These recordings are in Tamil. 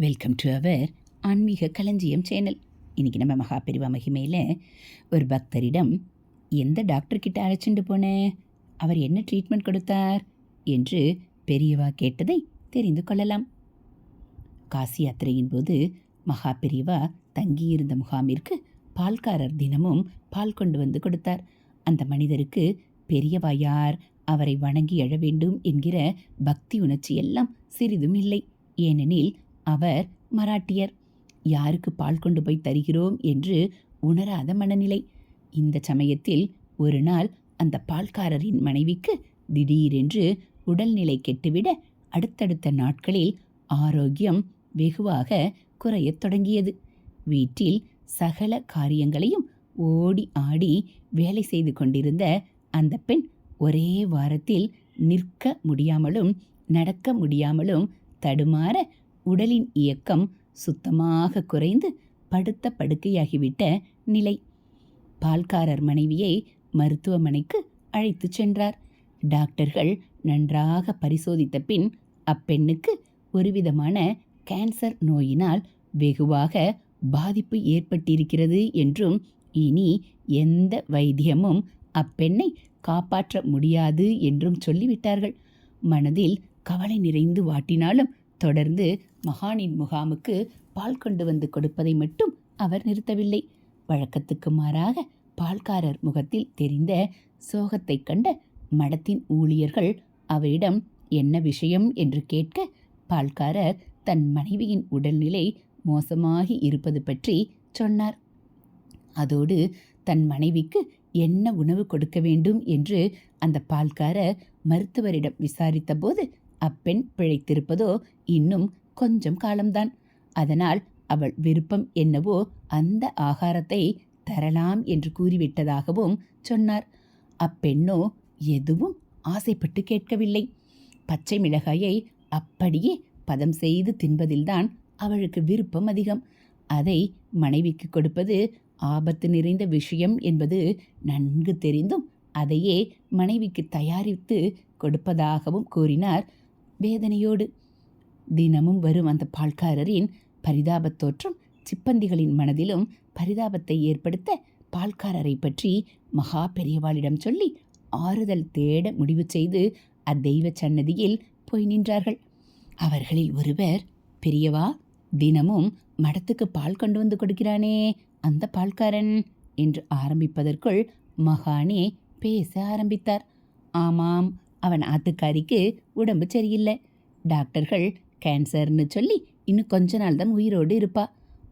வெல்கம் டு அவர் ஆன்மீக களஞ்சியம் சேனல். இன்றைக்கி நம்ம மகாபெரிவா மகிமையில் ஒரு பக்தரிடம் எந்த டாக்டர்கிட்ட அழைச்சிட்டு போனேன் அவர் என்ன ட்ரீட்மெண்ட் கொடுத்தார்? என்று பெரியவா கேட்டதை தெரிந்து கொள்ளலாம். காசி யாத்திரையின் போது மகா பெரியவா தங்கியிருந்த முகாமிற்கு பால்காரர் தினமும் பால் கொண்டு வந்து கொடுத்தார். அந்த மனிதருக்கு பெரியவா யார்? அவரை வணங்கி எழ வேண்டும் என்கிற பக்தி உணர்ச்சி எல்லாம் சிறிதும் இல்லை. ஏனெனில் அவர் மராட்டியர். யாருக்கு பால் கொண்டு போய் தருகிறோம் என்று உணராத மனநிலை. இந்த சமயத்தில் ஒரு நாள் அந்த பால்காரரின் மனைவிக்கு திடீரென்று உடல்நிலை கெட்டுவிட அடுத்தடுத்த நாட்களில் ஆரோக்கியம் வெகுவாக குறையத் தொடங்கியது. வீட்டில் சகல காரியங்களையும் ஓடி ஆடி வேலை செய்து கொண்டிருந்த அந்த பெண் ஒரே வாரத்தில் நிற்க முடியாமலும் நடக்க முடியாமலும் தடுமாற உடலின் இயக்கம் சுத்தமாக குறைந்து படுத்த படுக்கையாகிவிட்ட நிலை. பால்காரர் மனைவியை மருத்துவமனைக்கு அழைத்துச் சென்றார். டாக்டர்கள் நன்றாக பரிசோதித்த பின் அப்பெண்ணுக்கு ஒருவிதமான கேன்சர் நோயினால் வெகுவாக பாதிப்பு ஏற்பட்டிருக்கிறது என்றும் இனி எந்த வைத்தியமும் அப்பெண்ணை காப்பாற்ற முடியாது என்றும் சொல்லிவிட்டார்கள். மனதில் கவலை நிறைந்து வாட்டினாலும் தொடர்ந்து மகானின் முகாமுக்கு பால் கொண்டு வந்து கொடுப்பதை மட்டும் அவர் நிறுத்தவில்லை. வழக்கத்துக்கு மாறாக பால்காரர் முகத்தில் தெரிந்த சோகத்தைக் கண்ட மடத்தின் ஊழியர்கள் அவரிடம் என்ன விஷயம்? என்று கேட்க பால்காரர் தன் மனைவியின் உடல்நிலை மோசமாகி இருப்பது பற்றி சொன்னார். அதோடு தன் மனைவிக்கு என்ன உணவு கொடுக்க வேண்டும் என்று அந்த பால்காரர் மருத்துவரிடம் விசாரித்தபோது அப்பெண் பிழைத்திருப்பதோ இன்னும் கொஞ்சம் காலம்தான். அதனால் அவள் விருப்பம் என்னவோ அந்த ஆகாரத்தை தரலாம் என்று கூறிவிட்டதாகவும் சொன்னார். அப்பெண்ணோ எதுவும் ஆசைப்பட்டு கேட்கவில்லை. பச்சை மிளகாயை அப்படியே பதம் செய்து தின்பதில்தான் அவளுக்கு விருப்பம் அதிகம். அதை மனைவிக்கு கொடுப்பது ஆபத்து நிறைந்த விஷயம் என்பது நன்கு தெரிந்தும் அதையே மனைவிக்கு தயாரித்து கொடுப்பதாகவும் கூறினார். வேதனையோடு. தினமும் வரும் அந்த பால்காரரின் பரிதாபத் தோற்றம் சிப்பந்திகளின் மனதிலும் பரிதாபத்தை ஏற்படுத்த பால்காரரை பற்றி மகா பெரியவாளிடம் சொல்லி ஆறுதல் தேட முடிவு செய்து அத்தெய்வ சன்னதியில் போய் நின்றார்கள். அவர்களில் ஒருவர் பெரியவா தினமும் மடத்துக்கு பால் கொண்டு வந்து கொடுக்கிறானே அந்த பால்காரன் என்று ஆரம்பிப்பதற்குள் மகானே பேச ஆரம்பித்தார். ஆமாம் அவன் ஆத்துக்காரிக்கு உடம்பு சரியில்லை. டாக்டர்கள் கேன்சர்னு சொல்லி இன்னும் கொஞ்ச நாள் தான் உயிரோடு இருப்பா.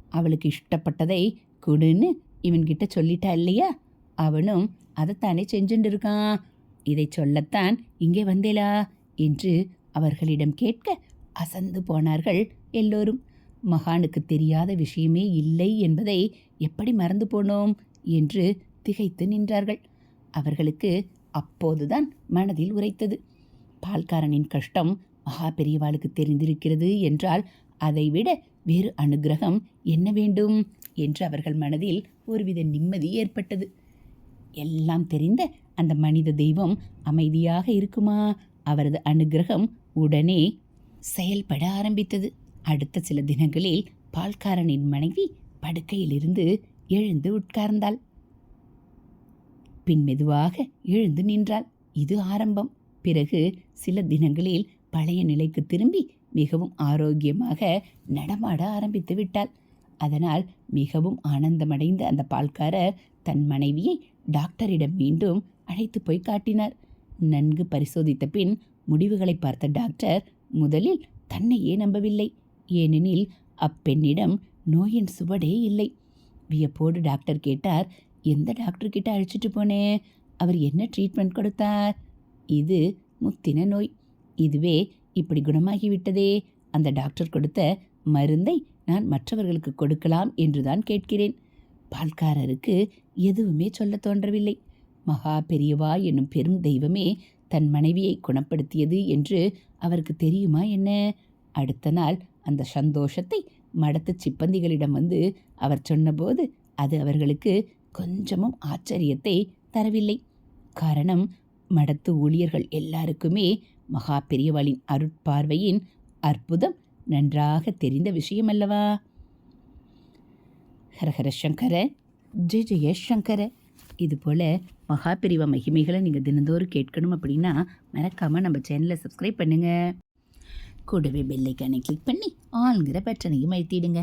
அவளுக்கு இஷ்டப்பட்டதை குடுன்னு இவன்கிட்ட சொல்லிட்டா இல்லையா? அவனும் அதைத்தானே செஞ்சுட்டு இருக்கான். இதை சொல்லத்தான் இங்கே வந்தேலா என்று அவர்களிடம் கேட்க அசந்து போனார்கள் எல்லோரும். மகானுக்கு தெரியாத விஷயமே இல்லை என்பதை எப்படி மறந்து போனோம்? என்று திகைத்து நின்றார்கள். அவர்களுக்கு அப்போதுதான் மனதில் உரைத்தது. பால்காரனின் கஷ்டம் மகா பெரியவாளுக்கு தெரிந்திருக்கிறது என்றால் அதைவிட வேறு அனுகிரகம் என்ன வேண்டும் என்று அவர்கள் மனதில் ஒருவித நிம்மதி ஏற்பட்டது. எல்லாம் தெரிந்த அந்த மனித தெய்வம் அமைதியாக இருக்குமா? அவரது அனுகிரகம் உடனே செயல்பட ஆரம்பித்தது. அடுத்த சில தினங்களில் பால்காரனின் மனைவி படுக்கையிலிருந்து எழுந்து உட்கார்ந்தாள். பின் மெதுவாக எழுந்து நின்றாள். இது ஆரம்பம். பிறகு சில தினங்களில் பழைய நிலைக்கு திரும்பி மிகவும் ஆரோக்கியமாக நடமாட ஆரம்பித்து விட்டாள். அதனால் மிகவும் ஆனந்தமடைந்த அந்த பால்காரர் தன் மனைவியை டாக்டரிடம் மீண்டும் அழைத்து போய் காட்டினார். நன்கு பரிசோதித்த பின் முடிவுகளை பார்த்த டாக்டர் முதலில் தன்னையே நம்பவில்லை. ஏனெனில் அப்பெண்ணிடம் நோயின் சுவடே இல்லை. வியப்போடு டாக்டர் கேட்டார் எந்த டாக்டர் கிட்ட அழைச்சிட்டு போனேன் அவர் என்ன ட்ரீட்மெண்ட் கொடுத்தார்? இது முத்தின நோய். இதுவே இப்படி குணமாகிவிட்டதே அந்த டாக்டர் கொடுத்த மருந்தை நான் மற்றவர்களுக்கு கொடுக்கலாம் என்றுதான் கேட்கிறேன். பால்காரருக்கு எதுவுமே சொல்ல தோன்றவில்லை. மகா பெரியவா என்னும் பெரும் தெய்வமே தன் மனைவியை குணப்படுத்தியது என்று அவருக்கு தெரியுமா என்ன? அடுத்த நாள் அந்த சந்தோஷத்தை மடத்து சிப்பந்திகளிடம் வந்து அவர் சொன்னபோது அது அவர்களுக்கு கொஞ்சமும் ஆச்சரியத்தை தரவில்லை. காரணம் மடத்து ஊழியர்கள் எல்லாருக்குமே மகா பெரியவாளின் அருட்பார்வையின் அற்புதம் நன்றாக தெரிந்த விஷயம் அல்லவா ஹரஹர சங்கர ஜெய ஜெய சங்கர. இது போல் மகாபிரிவ மகிமைகளை நீங்கள் தினந்தோறும் கேட்கணும் அப்படின்னா மறக்காமல் நம்ம சேனலை சப்ஸ்கிரைப் பண்ணுங்கள் கூடவே பெல்லைக்கானை கிளிக் பண்ணி ஆளுங்கிற பட்டனையும் அழுத்திடுங்க.